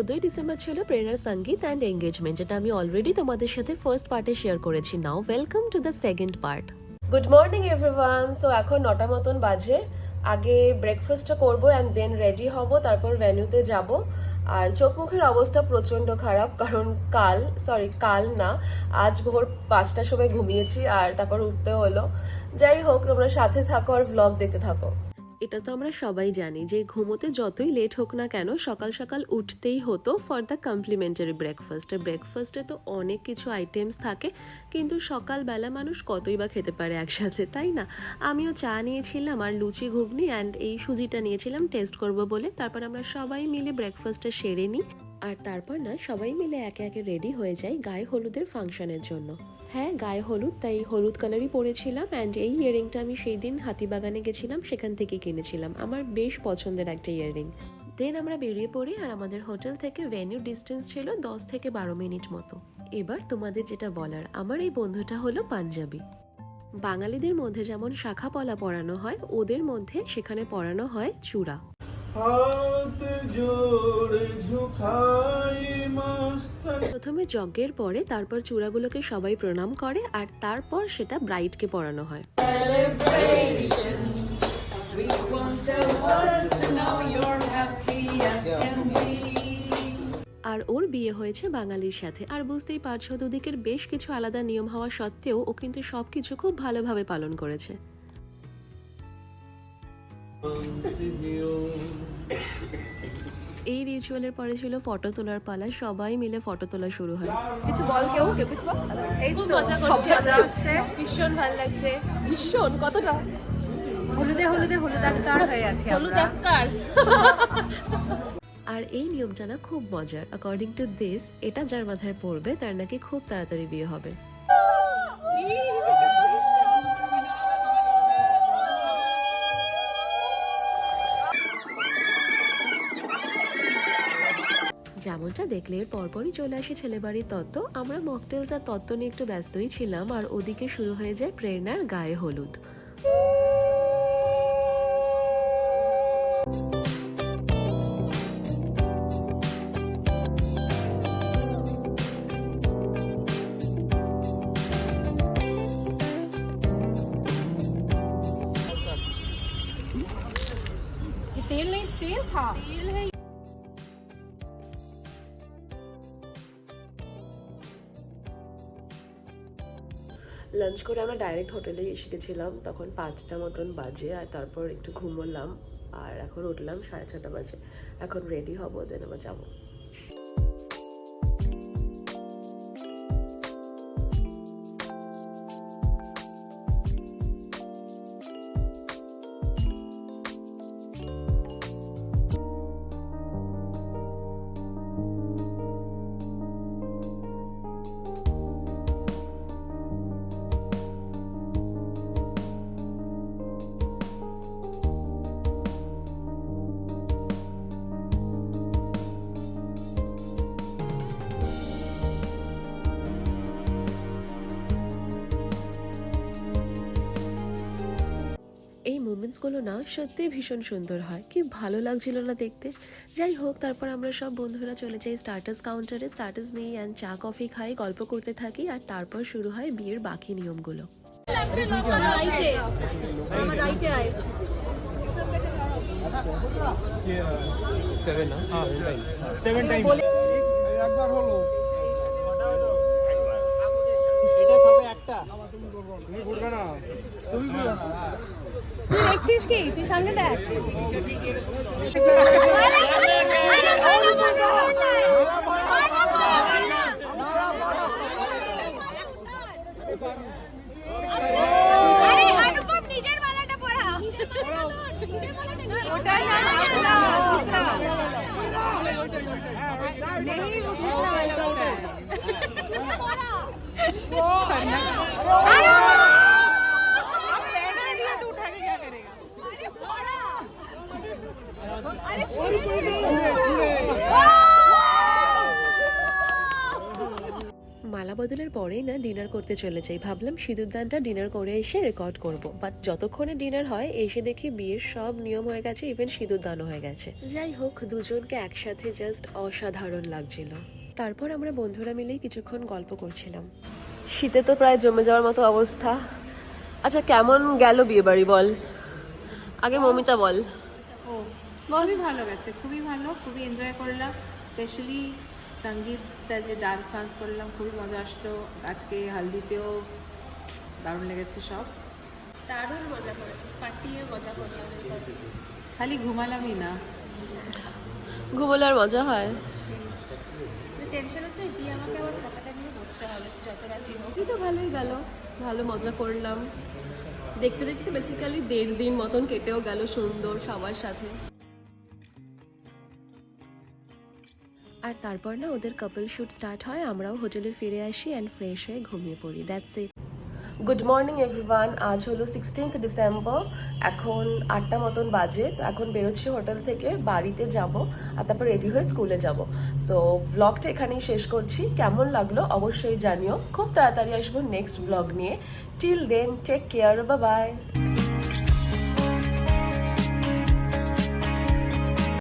চোদ্দই ডিসেম্বর ছিল প্রেরণার সংগীত অ্যান্ড এঙ্গেজমেন্ট যেটা আমি অলরেডি তোমাদের সাথে ফার্স্ট পার্টে শেয়ার করেছি। Now welcome to the second part good morning everyone so এখন নটা মতন বাজে। আগে ব্রেকফাস্টটা করব অ্যান্ড দেন রেডি হব, তারপর ভেন্যুতে যাব। আর চোখ মুখের অবস্থা প্রচণ্ড খারাপ, কারণ কাল সরি কাল না, আজ ভোর পাঁচটার সময় ঘুমিয়েছি আর তারপর উঠতে হলো। যাই হোক, তোমরা সাথে থাকো আর ভ্লগ দেখতে থাকো। এটা তো আমরা সবাই জানি যে ঘুমোতে যতই লেট হোক না কেন সকাল সকাল উঠতেই হতো ফর দ্য কমপ্লিমেন্টারি ব্রেকফাস্ট ব্রেকফাস্টে তো অনেক কিছু আইটেমস থাকে, কিন্তু সকালবেলা মানুষ কতই বা খেতে পারে একসাথে, তাই না? আমিও চা নিয়েছিলাম আর লুচি ঘুগনি অ্যান্ড এই সুজিটা নিয়েছিলাম টেস্ট করব বলে। তারপর আমরা সবাই মিলে ব্রেকফাস্টটা সেরে নিই। আর তারপর না, সবাই মিলে একে একে রেডি হয়ে যাই গায়ে হলুদের ফাংশনের জন্য। হ্যাঁ গায়ে হলুদ, তাই হলুদ কালারই পরেছিলাম অ্যান্ড এই ইয়ারিংটা আমি সেই দিন হাতিবাগানে গেছিলাম, সেখান থেকে কিনেছিলাম। আমার বেশ পছন্দের একটা ইয়ারিং দেন আমরা বেরিয়ে পড়ি আর আমাদের হোটেল থেকে ভেন্যু ডিস্টেন্স ছিল দশ থেকে বারো মিনিট মতো। এবার তোমাদের যেটা বলার, আমার এই বন্ধুটা হলো পাঞ্জাবি। বাঙালিদের মধ্যে যেমন শাখা পলা পরানো হয়, ওদের মধ্যে সেখানে পরানো হয় চূড়া। হাত জোড়ে ঝুঁকাই মস্তক। প্রথমে যজ্ঞের পরে তারপর চূড়াগুলোকে সবাই প্রণাম করে আর তারপর সেটা ব্রাইডকে পরানো হয়. আর ওর বিয়ে হয়েছে বাঙালির সাথে। আর বুঝতেই পারছ দুদিকের বেশ কিছু আলাদা নিয়ম হওয়া সত্ত্বেও ও কিন্তু সবকিছু খুব ভালোভাবে পালন করেছে। এই রিচুয়ালের পরে ছিল ফটো তোলার পালা সবাই মিলে ফটো তোলা শুরু হয়। কিছু বল কেউ? কেউ কিছু বল? এই তো মজা সব করছি মজা হচ্ছে। ভীষণ ভালো লাগছে। ভীষণ কতটা? হলুদে হলুদে হলুদাকার হয়ে আছে হলুদ আমরা আকার আর এই নিয়ম জানা খুব মজার। অ্যাকর্ডিং টু দিস এটা যার মাথায় পড়বে তার নাকি খুব তাড়াতাড়ি বিয়ে হবে। যেমনটা দেখলে এর পরপরই চলে আসে ছেলেবাড়ির তত্ত্ব আমরা মকটেলস আর তত্ত্ব নিয়ে একটু ব্যস্তই ছিলাম আর ওদিকে শুরু হয়ে যায় প্রেরণার গায়ে হলুদ ये तेल नहीं तेल था तेल है লাঞ্চ করে আমরা ডাইরেক্ট হোটেলে এসে গেছিলাম তখন পাঁচটা মতন বাজে আর তারপর একটু ঘুমোলাম। আর এখন উঠলাম সাড়ে ছটা বাজে। এখন রেডি হব দেন আবার যাব। মুমেন্টসগুলো না সত্যি ভীষণ সুন্দর হয়। কি ভালো লাগছিল না দেখতে। যাই হোক তারপর আমরা সব বন্ধুরা চলে যাই স্টার্টাস কাউন্টারে স্টার্টাস নিই অ্যান্ড চা কফি খাই গল্প করতে থাকি আর তারপর শুরু হয় বিয়ের বাকি নিয়মগুলো। সেভেন একবার হলো। সবে একটা। তুমি ঘুরবে না তুমি ঘুরবে না তুই দেখছিস কি? তুই সামনে দেখ। ওটাই वो अब पहना दिया तो उठा के क्या करेगा মালা বদলের পরেই না ডিনার করতে চলে যাই ভাবলাম সিঁদুরদানটা ডিনার করে এসে রেকর্ড করব বাট যতক্ষণে ডিনার হয় এসে দেখি বিয়ের সব নিয়ম হয়ে গেছে ইভেন সিঁদুরদানও হয়ে গেছে যাই হোক দুজনকে একসাথে জাস্ট অসাধারণ লাগছিল তারপর আমরা বন্ধুরা মিলেই কিছুক্ষণ গল্প করছিলাম শীতে তো প্রায় জমে যাওয়ার মতো অবস্থা। আচ্ছা কেমন গেল বিয়ে বাড়ি বল? আগে মমিতা বল। ও খুবই ভালো গেছে খুবই ভালো খুবই এনজয় করলাম স্পেশালি সঙ্গীতটা যে ডান্স ফান্স করলাম খুবই মজা আসলো। আজকে হালদিতেও দারুণ লেগেছে সব। দারুণ মজা করেছি পার্টিয়ে মজা করলাম। খালি ঘুমালামই না। ঘুমোলে আর মজা হয়। টেনশন হচ্ছে দিয়ে আমাকে আবার খাতাটা হবে যত রাতি হোক তো ভালোই গেল ভালো মজা করলাম। দেখতে দেখতে বেসিক্যালি দেড় দিন মতন কেটেও গেল সুন্দর সবার সাথে। আর তারপর না ওদের কাপল শ্যুট স্টার্ট হয় আমরাও হোটেলে ফিরে আসি অ্যান্ড ফ্রেশ হয়ে ঘুমিয়ে পড়ি that's it good morning everyone আজ হলো সিক্সটিন্থ ডিসেম্বর এখন আটটা মতন বাজে। তো এখন বেরোচ্ছি হোটেল থেকে, বাড়িতে যাব আর তারপর রেডি হয়ে স্কুলে যাব। সো ব্লগটা এখানেই শেষ করছি। কেমন লাগল অবশ্যই জানিও। খুব তাড়াতাড়ি আসব নেক্সট ব্লগ নিয়ে। টিল দেন টেক কেয়ার বা বাই